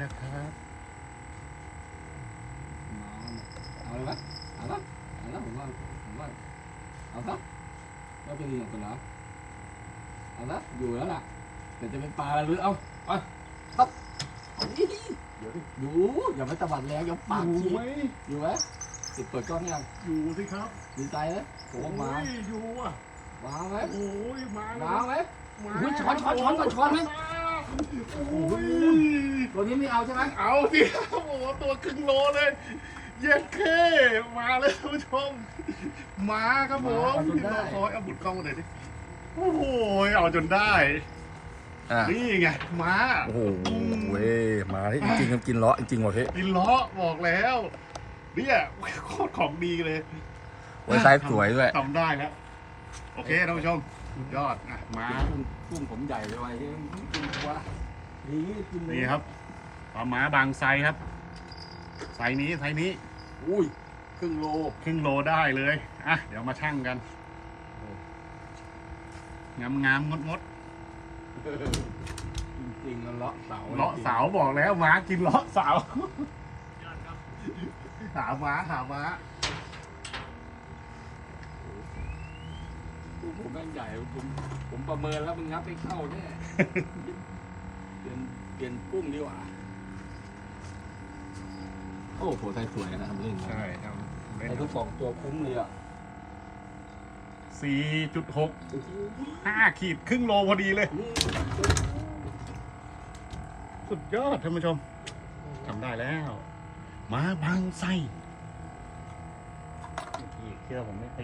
นะครับเอาเลยไหมเอาละเอาละผมว่าผมว่าเอาซะไม่เป็นลิงของคนแล้วเอาละอยู่แล้วล่ะแต่จะเป็นปลาหรือเอาไปครับเอาดิเดี๋ยวดิดูอย่าไปตะบัดแรงอย่าปากอยู่ชี้ไหมอยู่ไหมติดเปิดกล้องยังอยู่สิครับดีใจไหมผมว่ามาโอ้ยอยู่อะมาไหมโอ้ยมาแล้วมาไหมมาอุ๊ยช้อนช้อนช้อนก่อนช้อนไหมโอ้ย ตัวนี้ไม่เอาใช่ไหมเอาสิครับโอ้โหตัวครึ่งโลเลย เย็ดเคมาเลยท่านผู้ชมมาครับผมพี่รอคอยเอาบุดกล้องมาหน่อยดิโอ้โหเอาจนได้ อะนี่ไงมาโอ้โหเว้ยมาที่จริงๆกินเลาะจริงๆว่ะพี่กินล้อบอกแล้วเนี่ยโคตรของดีเลยไว้ไซส์สวยด้วย ทำได้แล้ว โอเคท่านผู้ชมสุดยอดอะมากุ้งกุ้งผมใหญ่เลยว่ะยังกินตัวนี่กิ นเลยนี่ครับปลาหมาบางไซครับไซนี้ไซนี้ อุ้ยครึ่งโลครึ่งโลได้เลยอะเดี๋ยวมาชั่งกันงามงามๆงดงดจริงๆแล้วเลาะเสาๆเลาะเสาบอกแล้วหมากินเลาะเสาหาหมาหาหมากุ้งผมแม่งใหญ่ผมผมประเมินแล้วมึงงับไม่เข้าแน่เปลี่ยน เปลี่ยนกุ้งดีกว่าโอ้โหไทยสวยนะทำเล่นนะใช่ครับไอ้ทุกสองตัวคุ้มเลยอะสี่จุดหกโอ้โหห้าขีดครึ่งโลพอดีเลยนี่สุดยอดท่านผู้ชมทำได้แล้วหมาบางไซอีกเชื่อผมไม่ตี